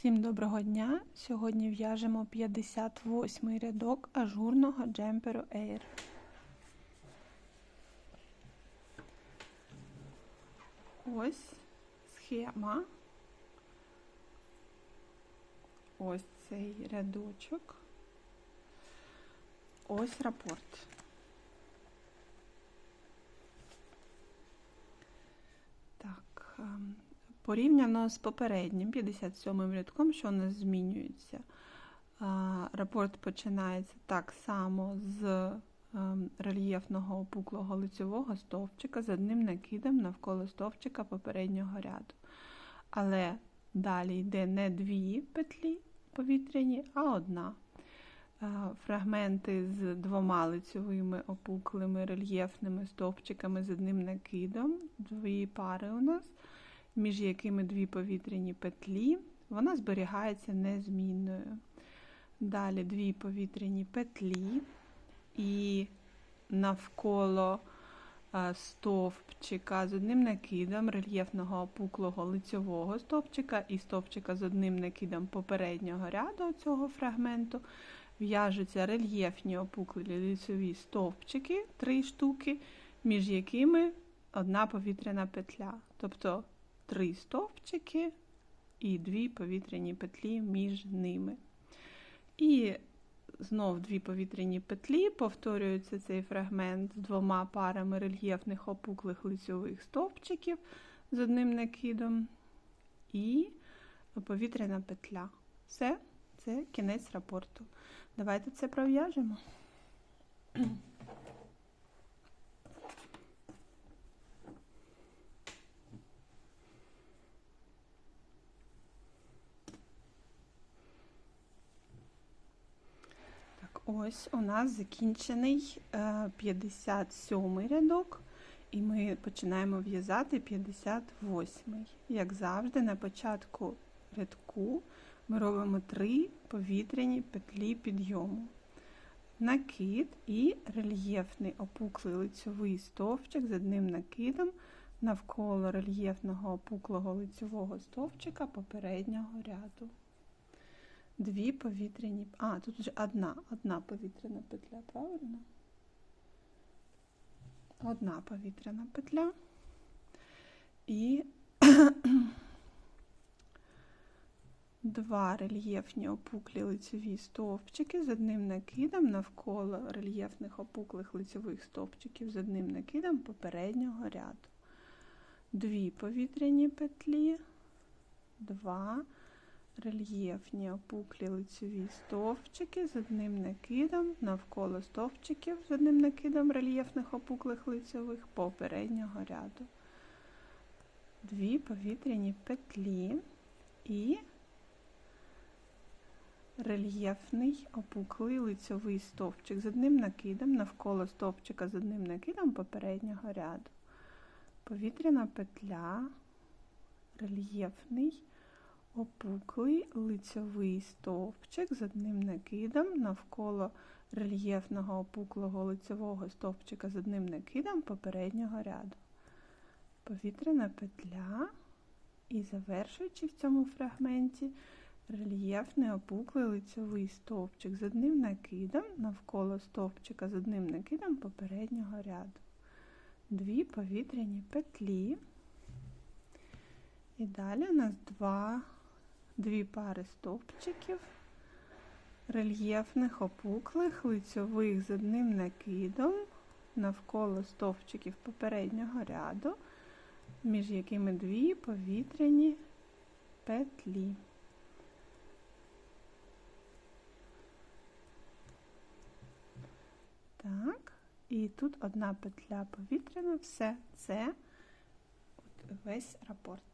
Всім доброго дня! Сьогодні в'яжемо 58 рядок ажурного джемперу Air. Ось схема. Ось цей рядочок. Ось рапорт. Так. Порівняно з попереднім 57-м рядком, що у нас змінюється. Рапорт починається так само з ем, рельєфного опуклого лицевого стовпчика з одним накидом навколо стовпчика попереднього ряду. Але далі йде не дві петлі повітряні, а одна. Фрагменти з двома лицевими опуклими рельєфними стовпчиками з одним накидом, дві пари у нас між якими дві повітряні петлі, вона зберігається незмінною. Далі дві повітряні петлі і навколо стовпчика з одним накидом рельєфного опуклого лицьового стовпчика і стовпчика з одним накидом попереднього ряду цього фрагменту в'яжуться рельєфні опуклі лицьові стовпчики, три штуки, між якими одна повітряна петля. Тобто три стовпчики і дві повітряні петлі між ними. І знов дві повітряні петлі, повторюється цей фрагмент з двома парами рельєфних опуклих лицьових стовпчиків з одним накидом. І повітряна петля. Все, це кінець рапорту. Давайте це пров'яжемо. Ось у нас закінчений 57 рядок, і ми починаємо в'язати 58. Як завжди, на початку рядку ми робимо 3 повітряні петлі підйому, накид і рельєфний опуклий лицьовий стовпчик з одним накидом навколо рельєфного опуклого лицьового стовпчика попереднього ряду дві повітряні. А, тут вже одна, одна повітряна петля, правильно? Одна повітряна петля і два рельєфні опуклі лицеві стовпчики з одним накидом навколо рельєфних опуклих лицевих стовпчиків з одним накидом попереднього ряду. Дві повітряні петлі, два рельєфні опуклі лицеві стовпчики з одним накидом навколо стовпчиків з одним накидом рельєфних опуклих лицевих попереднього ряду. Дві повітряні петлі і рельєфний опуклий лицевий стовпчик з одним накидом навколо стовпчика з одним накидом попереднього ряду. Повітряна петля, рельєфний опуклий лицьовий стовпчик з одним накидом навколо рельєфного опуклого лицьового стовпчика з одним накидом попереднього ряду. Повітряна петля і завершуючи в цьому фрагменті рельєфний опуклий лицьовий стовпчик з одним накидом навколо стовпчика з одним накидом попереднього ряду. Дві повітряні петлі. І далі у нас два дві пари стовпчиків, рельєфних опуклих, лицьових з одним накидом навколо стовпчиків попереднього ряду, між якими дві повітряні петлі. Так, і тут одна петля повітряна, все це весь рапорт.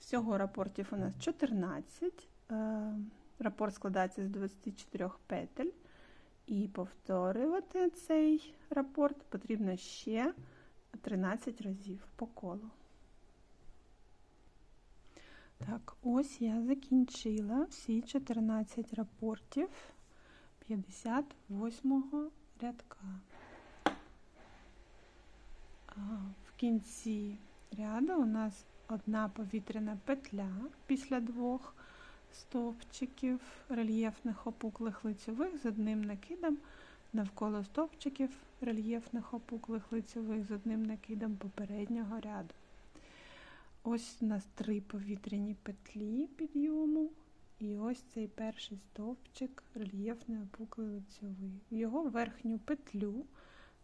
Всього рапортів у нас 14. Е, рапорт складається з 24 петель. І повторювати цей рапорт потрібно ще 13 разів по колу. Так, ось я закінчила всі 14 рапортів 58 рядка. В кінці ряду у нас одна повітряна петля після двох стовпчиків рельєфних опуклих лицьових з одним накидом навколо стовпчиків рельєфних опуклих лицьових з одним накидом попереднього ряду. Ось у нас три повітряні петлі підйому. І ось цей перший стовпчик рельєфний опуклий лицьовий. В його верхню петлю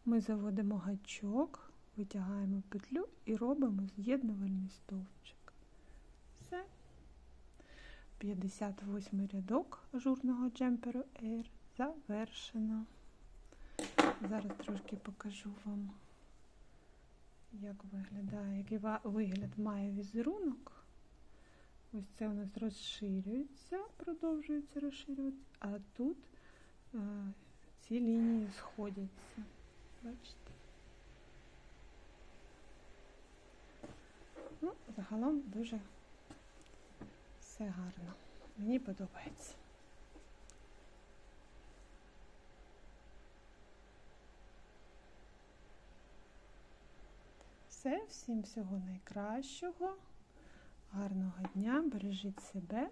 ми заводимо гачок, витягаємо петлю і робимо з'єднувальний стовпчик. Все. 58 рядок ажурного джемперу Air завершено. Зараз трошки покажу вам, як виглядає, який вигляд має візерунок. Ось це у нас розширюється, продовжується розширюватися, а тут е, ці лінії сходяться. Бачите? Загалом дуже все гарно. Мені подобається. Все, всім всього найкращого. Гарного дня, бережіть себе.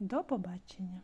До побачення!